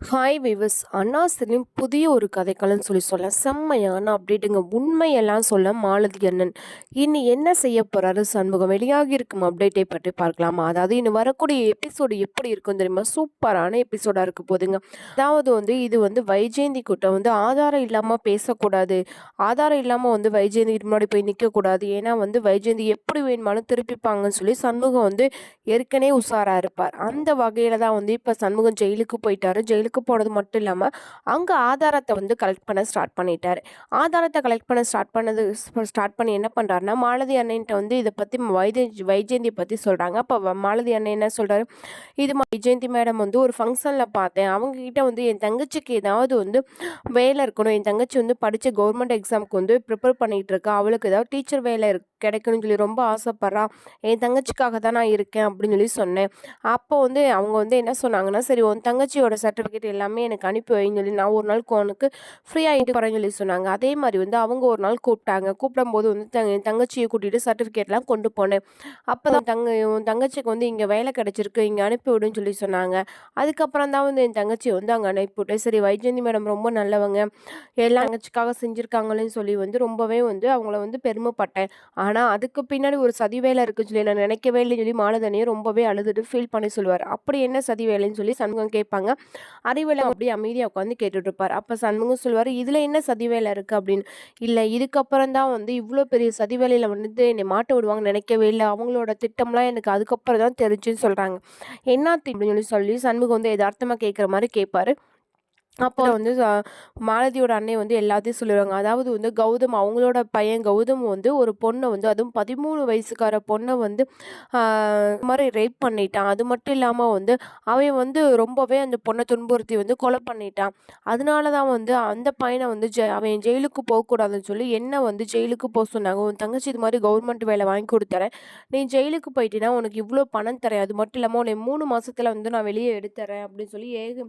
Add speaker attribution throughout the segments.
Speaker 1: Hi விவஸ் அண்ணாசிலும் புதிய ஒரு கதைக்களம்னு சொல்லி சொல்ல செம்மையான அப்டேட்டுங்க உண்மையெல்லாம் சொல்ல மாலதி அண்ணன். இனி என்ன செய்ய போகிறாரு சண்முகம்? வெளியாகி இருக்கும் அப்டேட்டை பற்றி பார்க்கலாமா? அதாவது இன்னும் வரக்கூடிய எபிசோடு எப்படி இருக்கும் தெரியுமா? சூப்பரான எபிசோடாக இருக்க போதுங்க அதாவது வந்து இது வந்து வைஜெயந்தி கூட்டம் வந்து ஆதாரம் இல்லாமல் பேசக்கூடாது. ஆதாரம் இல்லாமல் வந்து வைஜெயந்தி முன்னாடி போய் நிற்கக்கூடாது ஏன்னா வந்து வைஜெயந்தி எப்படி வேணுமாலும் திருப்பிப்பாங்கன்னு சொல்லி சண்முகம் வந்து ஏற்கனவே உஷாராக இருப்பார். அந்த வகையில் தான் வந்து இப்போ சண்முகம் ஜெயிலுக்கு போயிட்டாரு. ஜெயிலுக்கு ஜெயிலுக்கு போனது மட்டும் இல்லாமல் அங்கே ஆதாரத்தை வந்து கலெக்ட் பண்ண ஸ்டார்ட் பண்ணிட்டார். ஆதாரத்தை கலெக்ட் பண்ண ஸ்டார்ட் பண்ணது ஸ்டார்ட் பண்ணி என்ன பண்ணுறாருன்னா மாலதி அண்ணன்ட்ட வந்து இதை பற்றி வைஜெ வைஜெயந்தி பற்றி சொல்கிறாங்க அப்போ மாலதி அண்ணன் என்ன சொல்கிறாரு இது வைஜெயந்தி மேடம் வந்து ஒரு ஃபங்க்ஷனில் பார்த்தேன். அவங்கக்கிட்ட வந்து என் தங்கச்சிக்கு ஏதாவது வந்து வேலை இருக்கணும். என் தங்கச்சி வந்து படித்த கவர்மெண்ட் எக்ஸாமுக்கு வந்து ப்ரிப்பேர் பண்ணிகிட்டு இருக்கா. அவளுக்கு ஏதாவது டீச்சர் வேலை இருக்கு கிடைக்கணும்னு சொல்லி ரொம்ப ஆசைப்பட்றா. என் தங்கச்சிக்காக தான் நான் இருக்கேன் அப்படின்னு சொல்லி சொன்னேன். அப்போ வந்து அவங்க வந்து என்ன சொன்னாங்கன்னா சரி உன் தங்கச்சியோட சர்டிஃபிகேட் சர்டிஃபிகேட் எல்லாமே எனக்கு அனுப்பி வைன்னு சொல்லி நான் ஒரு நாள் உனக்கு ஃப்ரீ ஆகிட்டு போகிறேன்னு சொல்லி சொன்னாங்க. அதே மாதிரி வந்து அவங்க ஒரு நாள் கூப்பிட்டாங்க. கூப்பிடும்போது வந்து தங்க தங்கச்சியை கூட்டிகிட்டு சர்டிஃபிகேட்லாம் கொண்டு போனேன். அப்போ தான் தங்க உன் தங்கச்சிக்கு வந்து இங்கே வேலை கிடச்சிருக்கு. இங்கே அனுப்பி விடுன்னு சொல்லி சொன்னாங்க. அதுக்கப்புறம் தான் வந்து என் தங்கச்சி வந்து அங்கே அனுப்பிவிட்டேன். சரி வைஜந்தி மேடம் ரொம்ப நல்லவங்க. எல்லா தங்கச்சிக்காக செஞ்சுருக்காங்களேன்னு சொல்லி வந்து ரொம்பவே வந்து அவங்கள வந்து பெருமைப்பட்டேன். ஆனால் அதுக்கு பின்னாடி ஒரு சதி வேலை இருக்குன்னு சொல்லி நான் நினைக்கவே இல்லைன்னு சொல்லி மாலதனியை ரொம்பவே அழுதுட்டு ஃபீல் பண்ணி சொல்லுவார். அப்படி என்ன சதி வேலைன்னு சொல்லி சண்முகம் கேட்பாங்க. அறிவெல்லாம் அப்படியே அமைதியாக உட்காந்து கேட்டுட்டு இருப்பார் அப்போ சண்முகம் சொல்லுவார் இதில் என்ன சதி வேலை இருக்குது அப்படின்னு. இல்லை இதுக்கப்புறம் தான் வந்து இவ்வளோ பெரிய சதி வேலையில் வந்து என்னை மாட்ட விடுவாங்கன்னு நினைக்கவே இல்லை. அவங்களோட திட்டம்லாம் எனக்கு அதுக்கப்புறம் தான் தெரிஞ்சுன்னு சொல்கிறாங்க என்ன அப்படின்னு சொல்லி சொல்லி சண்முகம் வந்து எதார்த்தமாக கேட்குற மாதிரி கேட்பாரு அப்போ வந்து மாலதியோட அன்னை வந்து எல்லாத்தையும் சொல்லுவாங்க அதாவது வந்து கௌதம் அவங்களோட பையன் கௌதம் வந்து ஒரு பொண்ணை வந்து அதுவும் பதிமூணு வயசுக்கார பொண்ணை வந்து மாதிரி ரேப் பண்ணிட்டான். அது மட்டும் இல்லாமல் வந்து அவன் வந்து ரொம்பவே அந்த பொண்ணை துன்புறுத்தி வந்து கொலை பண்ணிட்டான். அதனால தான் வந்து அந்த பையனை வந்து ஜெ அவன் ஜெயிலுக்கு போகக்கூடாதுன்னு சொல்லி என்ன வந்து ஜெயிலுக்கு போக சொன்னாங்க. உன் தங்கச்சி இது மாதிரி கவர்மெண்ட் வேலை வாங்கி கொடுத்துறேன். நீ ஜெயிலுக்கு போயிட்டீங்கன்னா உனக்கு இவ்வளோ பணம் தரேன். அது மட்டும் இல்லாமல் உன்னை மூணு மாதத்தில் வந்து நான் வெளியே எடுத்துறேன் அப்படின்னு சொல்லி ஏக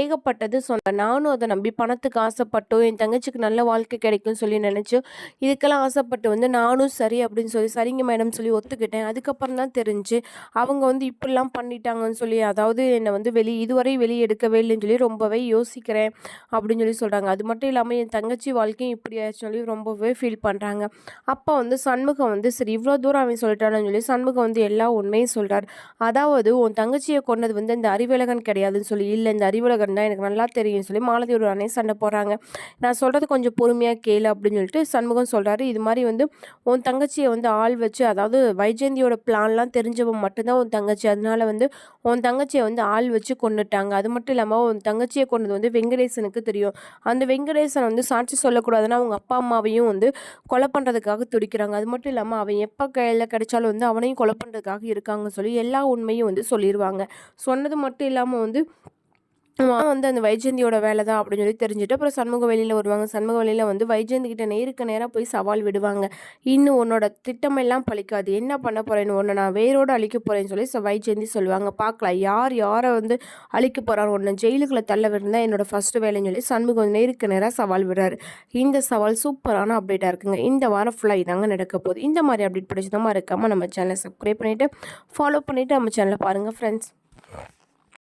Speaker 1: ஏகப்பட்டது சொன்ன நானும் அதை நம்பி பணத்துக்கு ஆசைப்பட்டோ என் தங்கச்சிக்கு நல்ல வாழ்க்கை கிடைக்கும்னு சொல்லி நினச்சோ இதுக்கெல்லாம் ஆசைப்பட்டு வந்து நானும் சரி அப்படின்னு சொல்லி சரிங்க மேடம் சொல்லி ஒத்துக்கிட்டேன். அதுக்கப்புறம் தான் தெரிஞ்சு அவங்க வந்து இப்படிலாம் பண்ணிட்டாங்கன்னு சொல்லி அதாவது என்னை வந்து வெளி இதுவரை வெளியே எடுக்கவே இல்லைன்னு சொல்லி ரொம்பவே யோசிக்கிறேன் அப்படின்னு சொல்லி சொல்கிறாங்க அது மட்டும் இல்லாமல் என் தங்கச்சி வாழ்க்கையும் இப்படி ஆச்சுன்னு சொல்லி ரொம்பவே ஃபீல் பண்ணுறாங்க அப்போ வந்து சண்முகம் வந்து சரி இவ்வளோ தூரம் அவன் சொல்லிட்டான்னு சொல்லி சண்முகம் வந்து எல்லா உண்மையும் சொல்கிறார் அதாவது உன் தங்கச்சியை கொண்டது வந்து இந்த அறிவழகன் கிடையாதுன்னு சொல்லி இல்லை இந்த அறிவழகன் தான் எனக்கு நல்லா தெரியும். அப்படின்னு சொல்லி மாலதியோட அண்ணே சண்டை போகிறாங்க நான் சொல்கிறது கொஞ்சம் பொறுமையாக கேளு அப்படின்னு சொல்லிட்டு சண்முகம் சொல்கிறாரு இது மாதிரி வந்து உன் தங்கச்சியை வந்து ஆள் வச்சு அதாவது வைஜெயந்தியோட பிளான்லாம் தெரிஞ்சவன் மட்டும்தான் உன் தங்கச்சி. அதனால வந்து உன் தங்கச்சியை வந்து ஆள் வச்சு கொண்டுட்டாங்க அது மட்டும் இல்லாமல் உன் தங்கச்சியை கொண்டது வந்து வெங்கடேசனுக்கு தெரியும். அந்த வெங்கடேசன் வந்து சாட்சி சொல்லக்கூடாதுன்னா அவங்க அப்பா அம்மாவையும் வந்து கொலை பண்ணுறதுக்காக துடிக்கிறாங்க. அது மட்டும் இல்லாமல் அவன் எப்போ கையில் கிடைச்சாலும் வந்து அவனையும் கொலை பண்ணுறதுக்காக இருக்காங்கன்னு சொல்லி எல்லா உண்மையும் வந்து சொல்லிடுவாங்க சொன்னது மட்டும் இல்லாமல் வந்து வந்து அந்த வைஜெயந்தியோட வேலை தான் அப்படின்னு சொல்லி தெரிஞ்சுட்டு அப்புறம் சண்முக வெளியில் வருவாங்க. சண்முக வெளியில் வந்து வைஜெயந்தி கிட்ட நேருக்கு நேராக போய் சவால் விடுவாங்க. இன்னும் உன்னோட திட்டமெல்லாம் பழிக்காது. என்ன பண்ண போகிறேன்னு ஒன்று நான் வேரோடு அழிக்க போகிறேன்னு சொல்லி வைஜெயந்தி சொல்லுவாங்க. பார்க்கலாம். யார் யாரை வந்து அழிக்க போகிறான்னு ஒன்று ஜெயிலுக்குள்ளே தள்ள விருந்தால் என்னோட ஃபஸ்ட்டு வேலைன்னு சொல்லி சண்முகம் நேருக்கு நேராக சவால் விடுறாரு. இந்த சவால் சூப்பரான அப்டேட்டாக இருக்குங்க. இந்த வாரம் ஃபுல்லாக இதாங்க நடக்க போகுது. இந்த மாதிரி அப்டேட் பிடிச்சதமாக இருக்காமல் நம்ம சேனலை சப்ஸ்கிரைப் பண்ணிவிட்டு ஃபாலோ பண்ணிவிட்டு நம்ம சேனலை பாருங்கள் ஃப்ரெண்ட்ஸ்